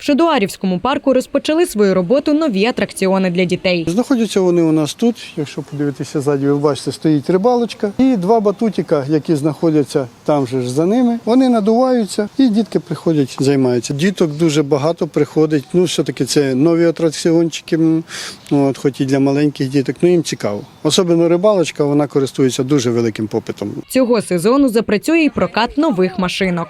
В Шедуарівському парку розпочали свою роботу нові атракціони для дітей. Знаходяться вони у нас тут. Якщо подивитися ззаді, ви бачите, стоїть рибалочка. І два батутика, які знаходяться там же ж за ними. Вони надуваються і дітки приходять, займаються. Діток дуже багато приходить. Ну, все-таки це нові атракціончики, м, от, хоч і для маленьких діток. Ну їм цікаво. Особливо рибалочка, вона користується дуже великим попитом. Цього сезону запрацює і прокат нових машинок.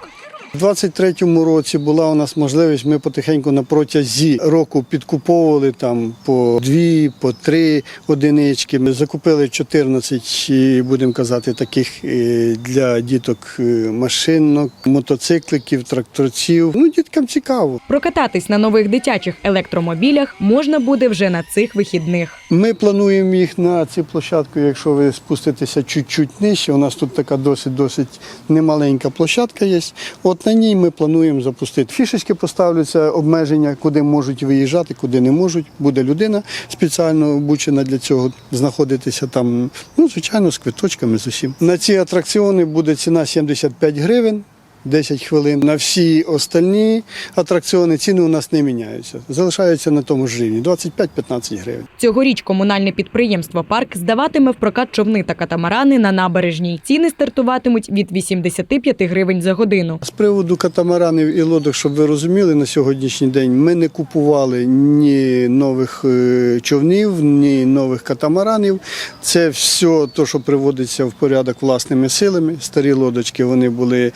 У 23-му році була у нас можливість. Ми потихеньку на протязі року підкуповували там по дві, по три одинички. Ми закупили 14, будемо казати, таких е, для діток е, машинок, мотоцикликів, тракторців. Ну, діткам цікаво. Прокататись на нових дитячих електромобілях можна буде вже на цих вихідних. Ми плануємо їх на цю площадку, якщо ви спуститеся чуть-чуть нижче. У нас тут така досить досить немаленька площадка є. От на ній ми плануємо запустити. Фішечки поставляться обмеження, куди можуть виїжджати, куди не можуть. Буде людина спеціально обучена для цього знаходитися там. Ну, звичайно, з квиточками з усім. На ці атракціони буде ціна 75 гривень. 10 хвилин. На всі остальні атракціони ціни у нас не міняються. Залишаються на тому ж рівні 25-15 гривень. Цьогоріч комунальне підприємство Парк здаватиме в прокат човни та катамарани на набережній. Ціни стартуватимуть від 85 гривень за годину. З приводу катамаранів і лодок, щоб ви розуміли, на сьогоднішній день ми не купували ні нових е, човнів, ні нових катамаранів. Це все те, що приводиться в порядок власними силами. Старі лодочки вони були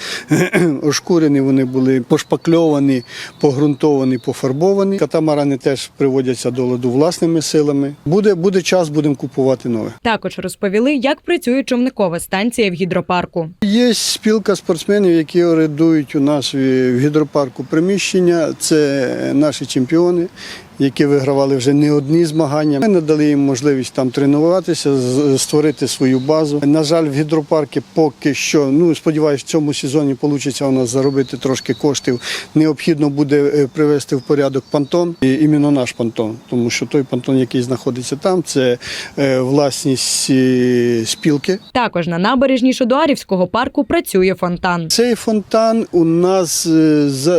ошкурені, вони були пошпакльовані, погрунтовані, пофарбовані. Катамарани теж приводяться до ладу власними силами. Буде, буде час, будемо купувати нове. Також розповіли, як працює човникова станція в гідропарку. Є спілка спортсменів, які орендують у нас в гідропарку приміщення. Це наші чемпіони, які вигравали вже не одні змагання. Ми надали їм можливість там тренуватися, створити свою базу. На жаль, в гідропарку поки що, ну сподіваюся, в цьому сезоні вийде у нас заробити трошки коштів. Необхідно буде е, привести в порядок понтон, і іменно наш понтон, тому що той понтон, який знаходиться там, це е, власність е, спілки. Також на набережній Шодуарівського парку працює фонтан. Цей фонтан у нас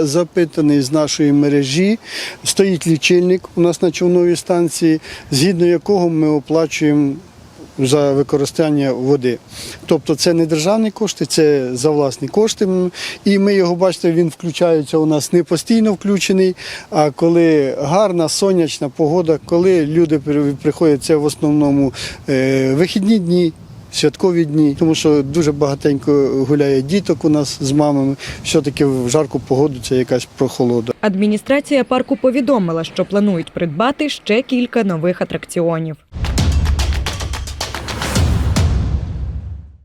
запитаний з нашої мережі. Стоїть лічильник у нас на човновій станції, згідно якого ми оплачуємо. За використання води. Тобто це не державні кошти, це за власні кошти. І ми його бачите, він включається у нас не постійно включений. А коли гарна сонячна погода, коли люди приходять, це в основному е, вихідні дні, святкові дні, тому що дуже багатенько гуляє діток у нас з мамами. Все-таки в жарку погоду це якась прохолода. Адміністрація парку повідомила, що планують придбати ще кілька нових атракціонів.